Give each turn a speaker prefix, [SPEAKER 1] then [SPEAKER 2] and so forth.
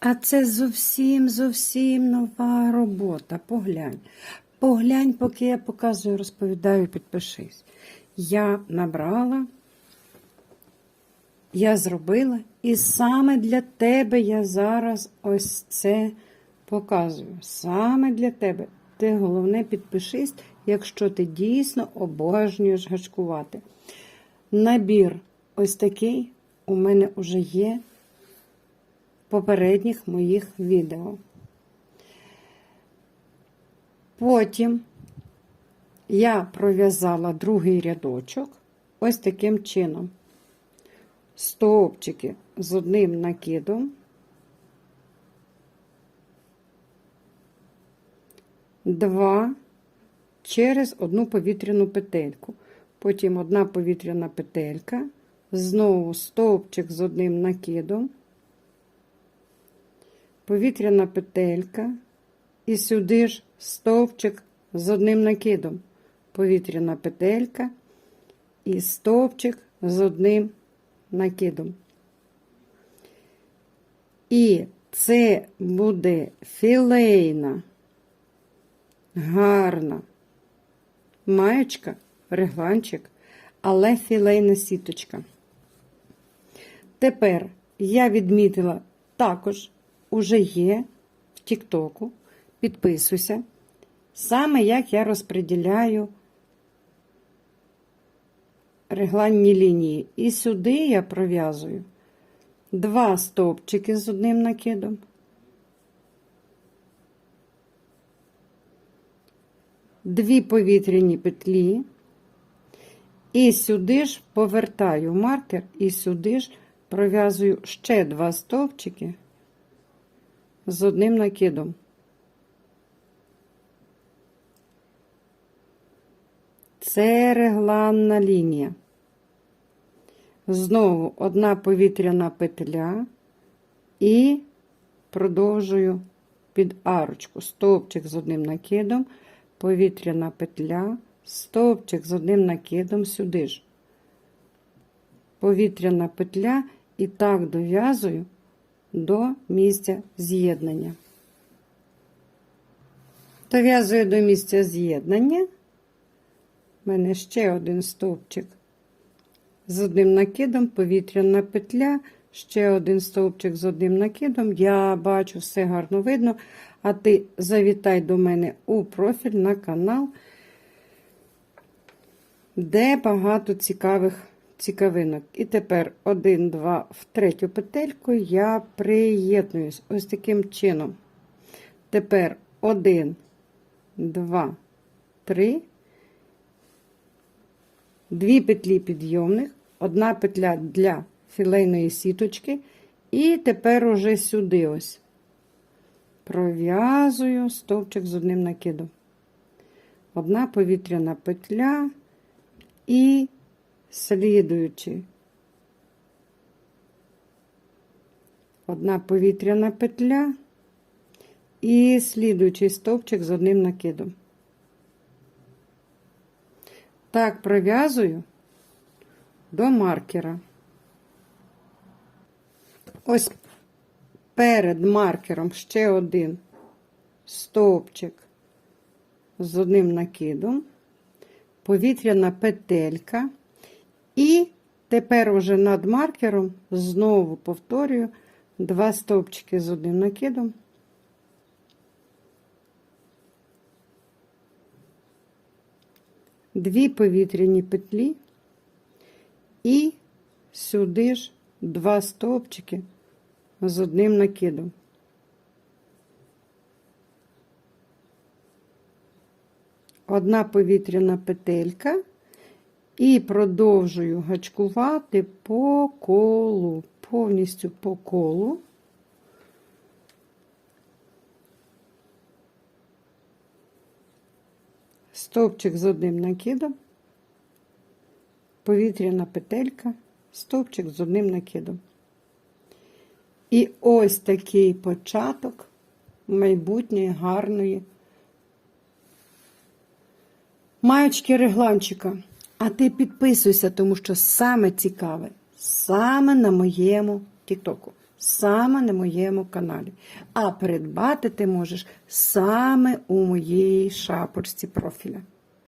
[SPEAKER 1] А це зовсім зовсім нова робота. Поглянь. Поглянь, поки я показую, розповідаю, підпишись. Я набрала, я зробила, і саме для тебе я зараз ось це показую. Саме для тебе. Ти головне підпишись, якщо ти дійсно обожнюєш гачкувати. Набір ось такий у мене вже є попередніх моїх відео. Потім я пров'язала другий рядочок ось таким чином. Стовпчики з одним накидом. Два через одну повітряну петельку. Потім одна повітряна петелька, знову стовпчик з одним накидом, повітряна петелька, і сюди ж стовпчик з одним накидом, повітряна петелька і стовпчик з одним накидом. І це буде філейна, гарна маєчка, регланчик, але філейна сіточка. Тепер я відмітила також, уже є в Тіктоку, підписуйся, саме як я розподіляю регланні лінії. І сюди я пров'язую два стовпчики з одним накидом. Дві повітряні петлі, і сюди ж повертаю маркер, і сюди ж пров'язую ще два стовпчики з одним накидом. Це регланна лінія. Знову одна повітряна петля і продовжую під арочку стовпчик з одним накидом, повітряна петля, стовпчик з одним накидом сюди ж. Повітряна петля і так дов'язую до місця з'єднання. Дов'язую до місця з'єднання. У мене ще один стовпчик з одним накидом, повітряна петля, ще один стовпчик з одним накидом. Я бачу, все гарно видно. А ти завітай до мене у профіль на канал, де багато цікавих цікавинок. І тепер один, два, в третю петельку я приєднуюсь ось таким чином. Тепер один, два, три. Дві петлі підйомних, одна петля для філейної сіточки, і тепер уже сюди ось пров'язую стовпчик з одним накидом. Одна повітряна петля і слідуючи. Одна повітряна петля і слідуючий стовпчик з одним накидом. Так пров'язую до маркера. Ось перед маркером ще один стовпчик з одним накидом, повітряна петелька, і тепер уже над маркером знову повторюю два стовпчики з одним накидом. Дві повітряні петлі і сюди ж два стовпчики з одним накидом. Одна повітряна петелька і продовжую гачкувати по колу, повністю по колу. Стовпчик з одним накидом, повітряна петелька, стовпчик з одним накидом. І ось такий початок майбутньої гарної маючки регланчика. А ти підписуйся, тому що саме цікаве, саме на моєму тіктоку. саме на моєму каналі. А придбати ти можеш саме у моїй шапочці профіля.